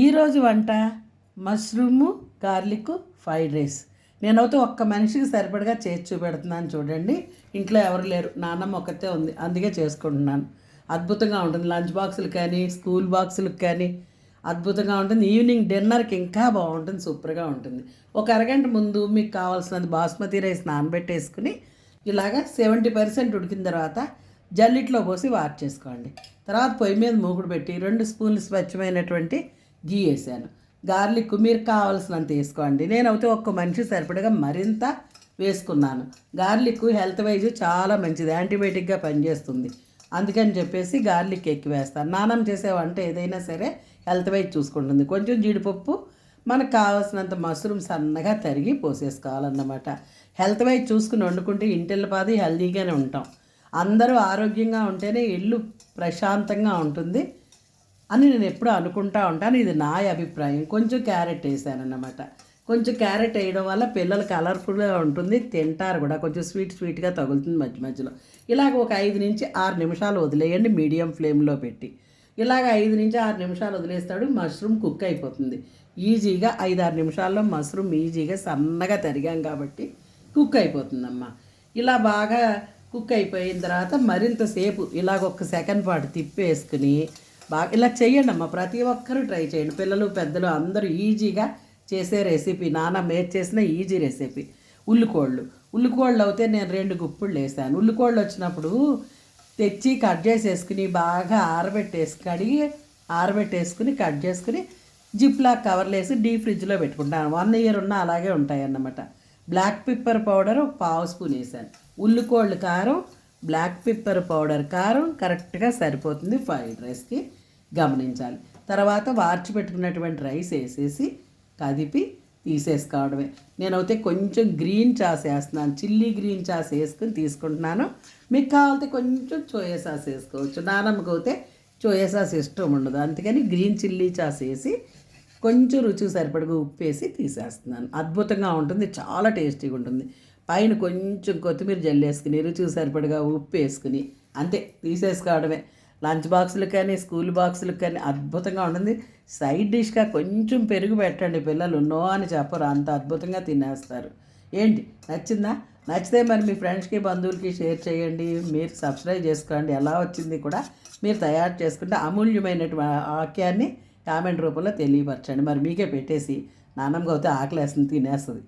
ఈరోజు వంట mushroom garlic fried rice. నేనైతే ఒక్క మనిషికి సరిపడగా చేసి చూపెడుతున్నాను చూడండి. ఇంట్లో ఎవరు లేరు. నాన్నమ్మ ఒకతే ఉంది. అందుకే చేసుకుంటున్నాను. అద్భుతంగా ఉంటుంది. లంచ్ బాక్సులు కానీ స్కూల్ బాక్సులకు కానీ అద్భుతంగా ఉంటుంది. ఈవినింగ్ డిన్నర్కి ఇంకా బాగుంటుంది. సూపర్గా ఉంటుంది. ఒక అరగంట ముందు మీకు కావాల్సినది బాస్మతి రైస్ నానబెట్టేసుకుని ఇలాగా సెవెంటీ పర్సెంట్ ఉడికిన తర్వాత జల్లిట్లో పోసి వాట్ చేసుకోండి. తర్వాత పొయ్యి మీద మూకుడు పెట్టి రెండు స్పూన్లు స్వచ్ఛమైనటువంటి గీ వేసాను గార్లిక్ మీరు కావాల్సినంత వేసుకోండి. నేనైతే ఒక్క మనిషి సరిపడగా మరింత వేసుకున్నాను. గార్లిక్ హెల్త్ వైజ్ చాలా మంచిది. యాంటీబయాటిక్గా పనిచేస్తుంది. అందుకని చెప్పేసి గార్లిక్ ఎక్కువ వేస్తాను నానం చేసే వంట ఏదైనా సరే హెల్త్ వైజ్ చూసుకుంటుంది. కొంచెం జీడిపప్పు మనకు కావాల్సినంత మష్రూమ్ సన్నగా తరిగి పోసేసుకోవాలన్నమాట. హెల్త్ వైజ్ చూసుకుని వండుకుంటే ఇంటిల్లిపాది హెల్తీగానే ఉంటాం. అందరూ ఆరోగ్యంగా ఉంటేనే ఇల్లు ప్రశాంతంగా ఉంటుంది. అని నేను ఎప్పుడూ అనుకుంటా ఉంటాను ఇది నా అభిప్రాయం. కొంచెం క్యారెట్ వేసానన్నమాట. కొంచెం క్యారెట్ వేయడం వల్ల పిల్లలు కలర్ఫుల్గా ఉంటుంది తింటారు కూడా. కొంచెం స్వీట్ స్వీట్గా తగులుతుంది మధ్య మధ్యలో. ఇలాగ ఒక ఐదు నుంచి ఆరు నిమిషాలు వదిలేయండి మీడియం ఫ్లేమ్లో పెట్టి. ఇలాగ ఐదు నుంచి ఆరు నిమిషాలు వదిలేస్తాడు మష్రూమ్ కుక్ అయిపోతుంది. ఈజీగా ఐదు ఆరు నిమిషాల్లో మష్రూమ్ ఈజీగా సన్నగా తరిగాం కాబట్టి కుక్ అయిపోతుందమ్మా. ఇలా బాగా కుక్ అయిపోయిన తర్వాత మరింత సేపు ఇలాగ ఒక సెకండ్ పాటు తిప్పేసుకుని బాగా ఇలా చేయండి అమ్మ ప్రతి ఒక్కరూ ట్రై చేయండి. పిల్లలు పెద్దలు అందరూ ఈజీగా చేసే రెసిపీ నాన్న మేర్ చేసిన ఈజీ రెసిపీ. ఉల్లికోళ్ళు. ఉల్లికోళ్ళు అయితే నేను రెండు గుప్పుళ్ళు వేసాను. ఉల్లికోళ్ళు వచ్చినప్పుడు తెచ్చి కట్ చేసేసుకుని బాగా ఆరబెట్టేసి కడిగి ఆరబెట్టేసుకుని కట్ చేసుకుని జిప్లా కవర్లు వేసి డీప్ ఫ్రిడ్జ్లో పెట్టుకుంటాను. వన్ ఇయర్ ఉన్న అలాగే ఉంటాయి అన్నమాట బ్లాక్ పెప్పర్ పౌడర్ ఒక పావు స్పూన్ వేసాను. ఉల్లికోళ్ళు కారం బ్లాక్ పెప్పర్ పౌడర్ కారం కరెక్ట్గా సరిపోతుంది ఫ్రైడ్ రైస్కి. గమనించాలి. తర్వాత వార్చి పెట్టుకున్నటువంటి రైస్ వేసేసి కదిపి తీసేసుకోవడమే. నేనైతే కొంచెం గ్రీన్ చాస్ వేస్తున్నాను. చిల్లీ గ్రీన్ చాస్ వేసుకుని తీసుకుంటున్నాను. మీకు కావాలంటే కొంచెం చోయా సాస్ వేసుకోవచ్చు. నానమ్మకైతే అయితే చోయా సాస్ ఇష్టం ఉండదు. అందుకని గ్రీన్ చిల్లీ చాస్ వేసి కొంచెం రుచికి సరిపడగా ఉప్పు వేసి తీసేస్తున్నాను. అద్భుతంగా ఉంటుంది. చాలా టేస్టీగా ఉంటుంది. పైన కొంచెం కొత్తిమీర జల్లేసుకుని రుచి సరిపడగా ఉప్పు వేసుకుని అంతే తీసేసుకోవడమే. లంచ్ బాక్సులకు కానీ స్కూల్ బాక్సులకు కానీ అద్భుతంగా ఉంటుంది. సైడ్ డిష్గా కొంచెం పెరుగు పెట్టండి పిల్లలు నో అని చెప్పరు అంత అద్భుతంగా తినేస్తారు. ఏంటి నచ్చిందా? నచ్చితే మరి మీ ఫ్రెండ్స్కి బంధువులకి షేర్ చేయండి. మీరు సబ్స్క్రైబ్ చేసుకోండి ఎలా వచ్చింది కూడా మీరు తయారు చేసుకుంటే అమూల్యమైనటువంటి వాక్యాన్ని కామెంట్ రూపంలో తెలియపరచండి. మరి మీకే పెట్టేసి నాన్నమ్మగా అయితే ఆకలేస్తుంది తినేస్తుంది.